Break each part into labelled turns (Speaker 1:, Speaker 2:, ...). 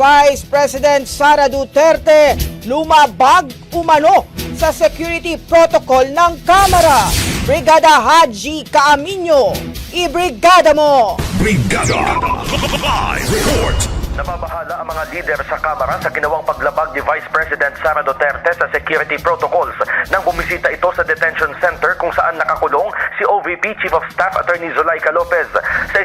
Speaker 1: Vice President Sara Duterte lumabag umano sa security protocol ng Kamara. Brigada Haji Kaaminyo, ibrigada mo!
Speaker 2: Brigada Live Report
Speaker 3: Nababahala ang mga lider sa Kamara sa ginawang paglabag ni Vice President Sara Duterte sa security protocols nang bumisita ito sa detention center kung saan nakakulong si OVP Chief of Staff Attorney Zulaika Lopez. Sa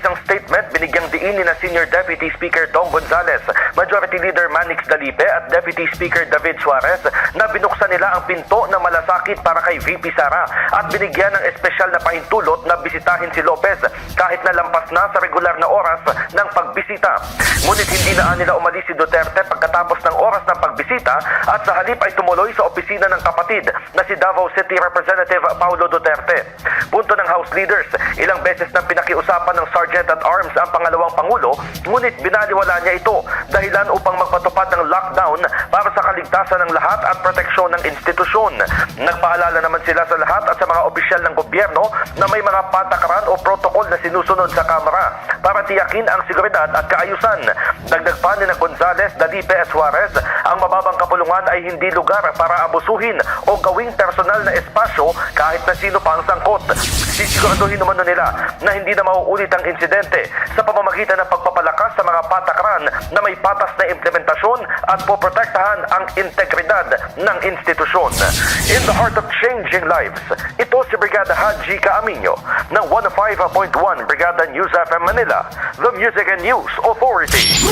Speaker 3: binigyang diin ni na Senior Deputy Speaker Dong Gonzales, Majority Leader Manix Dalipe at Deputy Speaker David Suarez na binuksan nila ang pinto ng malasakit para kay VP Sara at binigyan ng espesyal na pahintulot na bisitahin si Lopez kahit na lampas na sa regular na oras ng pagbisita. Ngunit hindi na nila umalis si Duterte pagkatapos ng oras ng pagbisita at sa halip ay tumuloy sa opisina ng kapatid na si Davao City Representative Paulo Duterte. Punto ng House leaders, ilang beses nang pinakiusapan ng Sergeant at Arms ang pangalawang Pangulo, ngunit binaliwala niya ito dahilan upang magpatupad ng lockdown para sa kaligtasan ng lahat at proteksyon ng institusyon. Nagpaalala naman sila sa lahat at sa mga opisyal ng gobyerno na may mga patakaran o protokol na sinusunod sa Kamara para tiyakin ang seguridad at kaayusan. Dagdag pa ni na Gonzales, Dalipe Suarez, ang mababang kapulungan ay hindi lugar para abusuhin o gawing personal na espasyo kahit na sino pa ang sangkot. Sisiguraduhin naman nila na hindi na mauulit ang insidente sa pamamagitan ng pagpapalakas sa na may patas na implementasyon at poprotektahan ang integridad ng institusyon. In the heart of changing lives, ito si Brigada Haji Kaaminyo ng 105.1 Brigada News FM Manila, the Music and News Authority.